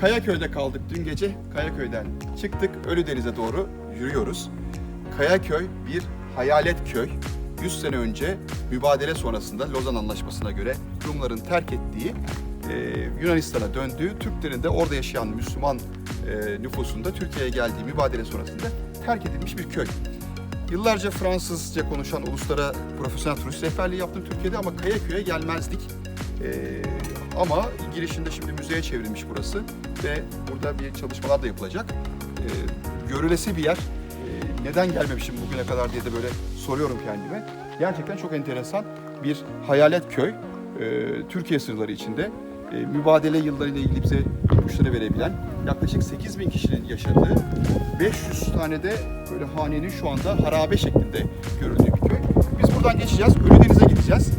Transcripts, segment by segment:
Kayaköy'de kaldık dün gece. Kayaköy'den çıktık. Ölüdeniz'e doğru yürüyoruz. Kayaköy bir hayalet köy. 100 sene önce mübadele sonrasında Lozan Anlaşması'na göre Rumların terk ettiği e, Yunanistan'a döndüğü, Türklerin de orada yaşayan Müslüman e, nüfusunda Türkiye'ye geldiği mübadele sonrasında terk edilmiş bir köy. Yıllarca Fransızca konuşan uluslara profesyonel turist rehberliği yaptım Türkiye'de ama Kayaköy'e gelmezdik. Ee, ama girişinde şimdi müzeye çevrilmiş burası ve burada bir çalışmalar da yapılacak. Ee, görülesi bir yer. Ee, neden gelmemişim bugüne kadar diye de böyle soruyorum kendime. Gerçekten çok enteresan bir hayalet köy. Ee, Türkiye sınırları içinde e, mübadele yıllarıyla ilgili bize ipuçları verebilen yaklaşık 8 bin kişinin yaşadığı 500 tane de böyle hanenin şu anda harabe şeklinde görüldüğü bir köy. Biz buradan geçeceğiz. Ölüdeniz'e gideceğiz.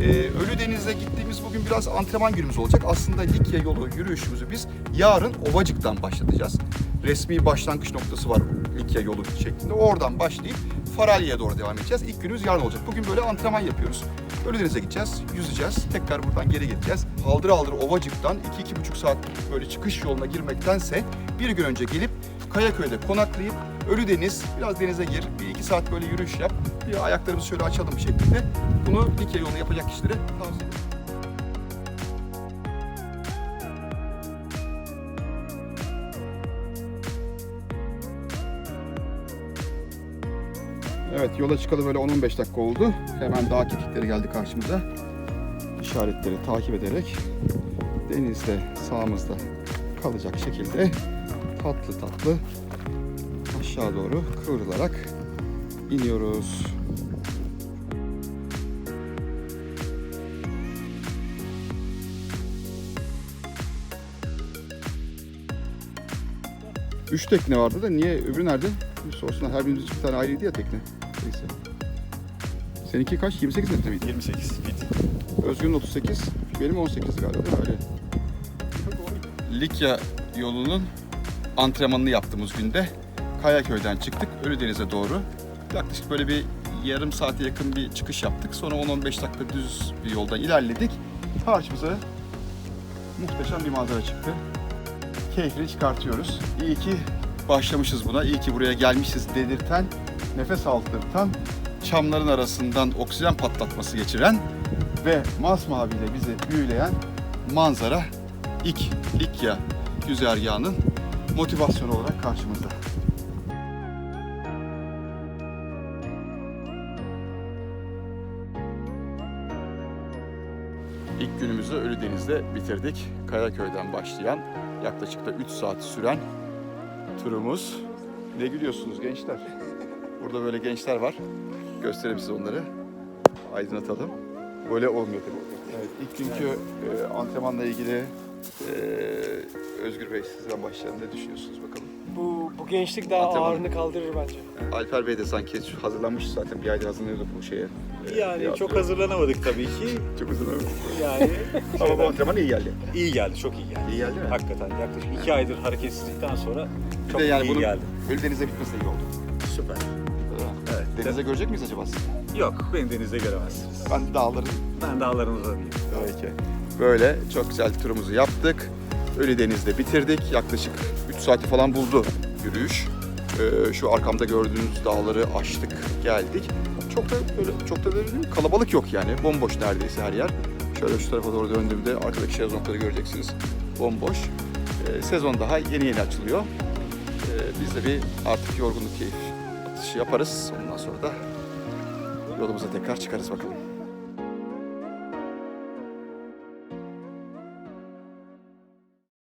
Ee, Ölüdeniz'e gittiğimiz bugün biraz antrenman günümüz olacak. Aslında Likya yolu yürüyüşümüzü biz yarın Ovacık'tan başlatacağız. Resmi başlangıç noktası var Likya yolu şeklinde. Oradan başlayıp Faralya'ya doğru devam edeceğiz. İlk günümüz yarın olacak. Bugün böyle antrenman yapıyoruz. Ölüdeniz'e gideceğiz, yüzeceğiz. Tekrar buradan geri geleceğiz. Haldır haldır Ovacık'tan 2-2,5 saat böyle çıkış yoluna girmektense bir gün önce gelip Kayaköy'de konaklayıp Ölüdeniz, biraz denize gir, bir iki saat böyle yürüyüş yap, bir ayaklarımızı şöyle açalım şeklinde bunu Likya yolunu yapacak kişilere tavsiye ederim. Evet yola çıkalı böyle 10-15 dakika oldu. Hemen dağ ketikleri geldi karşımıza. İşaretleri takip ederek denizde sağımızda kalacak şekilde tatlı tatlı aşağı doğru kıvrılarak iniyoruz. Üç tekne vardı da niye öbürü nerede? Bir sorsunlar. Her birimiz bir tane ayrıydı ya tekne. Neyse. Seninki kaç? 28 metre miydi? 28 fit. Özgür'ün 38, benim 18 galiba? Öyle. Likya yolunun antrenmanını yaptığımız günde Kayaköy'den çıktık Ölüdeniz'e doğru. Yaklaşık böyle bir yarım saate yakın bir çıkış yaptık. Sonra 10-15 dakika düz bir yoldan ilerledik. Karşımıza muhteşem bir manzara çıktı. Keyfini çıkartıyoruz. İyi ki başlamışız buna. İyi ki buraya gelmişiz dedirten, nefes aldırtan, çamların arasından oksijen patlatması geçiren ve masmaviyle bizi büyüleyen manzara ilk Likya güzergahının motivasyonu olarak karşımızda. İlk günümüzü Ölüdeniz'de bitirdik. Kayaköy'den başlayan yaklaşık da 3 saat süren turumuz. Ne gülüyorsunuz gençler? Burada böyle gençler var. Göstereyim size onları. Aydınlatalım. Böyle olmuyor tabii. Evet, ilk günkü e, antrenmanla ilgili e, Özgür Bey sizden başlayalım. Ne düşünüyorsunuz bakalım? Bu, bu gençlik daha Antrenman. ağırını kaldırır bence. Alper Bey de sanki hazırlanmış zaten. Bir aydır hazırlanıyorduk bu şeye. E, Yani çok hazırlanamadık tabii ki. Çok hazırlanamadık. Yani Ama bu antrenman iyi geldi. iyi geldi, çok iyi geldi. İyi geldi mi? Hakikaten yaklaşık iki aydır hareketsizlikten sonra Bir çok de yani iyi bunun geldi. Ölüdeniz'e bitmesi de iyi oldu. Süper. Evet. Denize görecek miyiz acaba sizi? Yok, beni denizde göremezsiniz. Ben dağların Ben dağlarınıza değilim. Peki. Böyle çok güzel turumuzu yaptık. Ölüdeniz'de bitirdik. Yaklaşık 3 saati falan buldu yürüyüş. Ee, şu arkamda gördüğünüz dağları aştık, geldik. Çok da böyle çok da böyle kalabalık yok yani. Bomboş neredeyse her yer. Şöyle şu tarafa doğru döndüğümde arkadaki şezlongları göreceksiniz. Bomboş. Ee, sezon daha yeni yeni açılıyor. Ee, biz de bir artık yorgunluk keyif atışı yaparız. Ondan sonra da yolumuza tekrar çıkarız bakalım.